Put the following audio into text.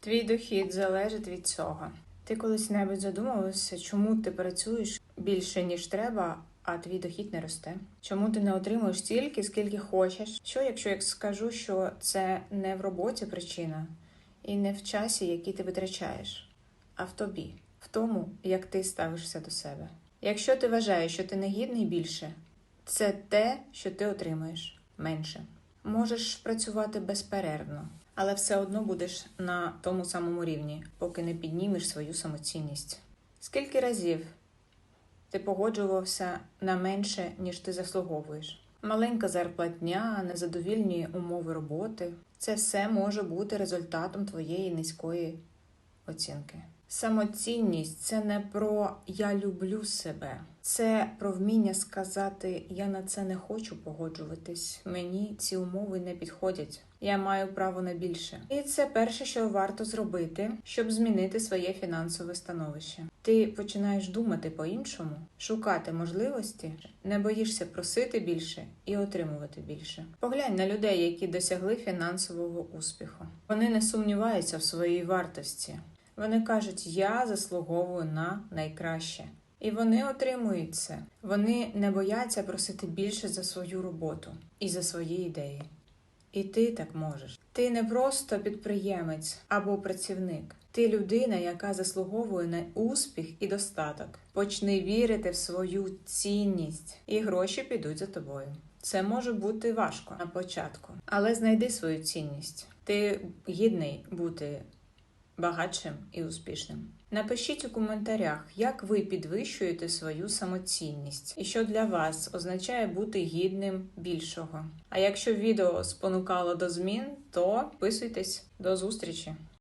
Твій дохід залежить від цього. Ти колись-небудь задумувався, чому ти працюєш більше, ніж треба, а твій дохід не росте? Чому ти не отримуєш стільки, скільки хочеш? Що, якщо я скажу, що це не в роботі причина і не в часі, який ти витрачаєш, а в тобі, в тому, як ти ставишся до себе? Якщо ти вважаєш, що ти не гідний більше, це те, що ти отримаєш менше. Можеш працювати безперервно, але все одно будеш на тому самому рівні, поки не піднімеш свою самоцінність. Скільки разів ти погоджувався на менше, ніж ти заслуговуєш? Маленька зарплатня, незадовільні умови роботи це все може бути результатом твоєї низької оцінки. Самоцінність це не про я люблю себе, це про вміння сказати Я на це не хочу погоджуватись. Мені ці умови не підходять. Я маю право на більше. І це перше, що варто зробити, щоб змінити своє фінансове становище. Ти починаєш думати по-іншому, шукати можливості, не боїшся просити більше і отримувати більше. Поглянь на людей, які досягли фінансового успіху. Вони не сумніваються в своїй вартості. Вони кажуть, я заслуговую на найкраще. І вони отримують це. Вони не бояться просити більше за свою роботу і за свої ідеї. І ти так можеш. Ти не просто підприємець або працівник. Ти людина, яка заслуговує на успіх і достаток. Почни вірити в свою цінність, і гроші підуть за тобою. Це може бути важко на початку, але знайди свою цінність. Ти гідний бути багатшим і успішним. Напишіть у коментарях, як ви підвищуєте свою самоцінність і що для вас означає бути гідним більшого. А якщо відео спонукало до змін, то підписуйтесь до зустрічі!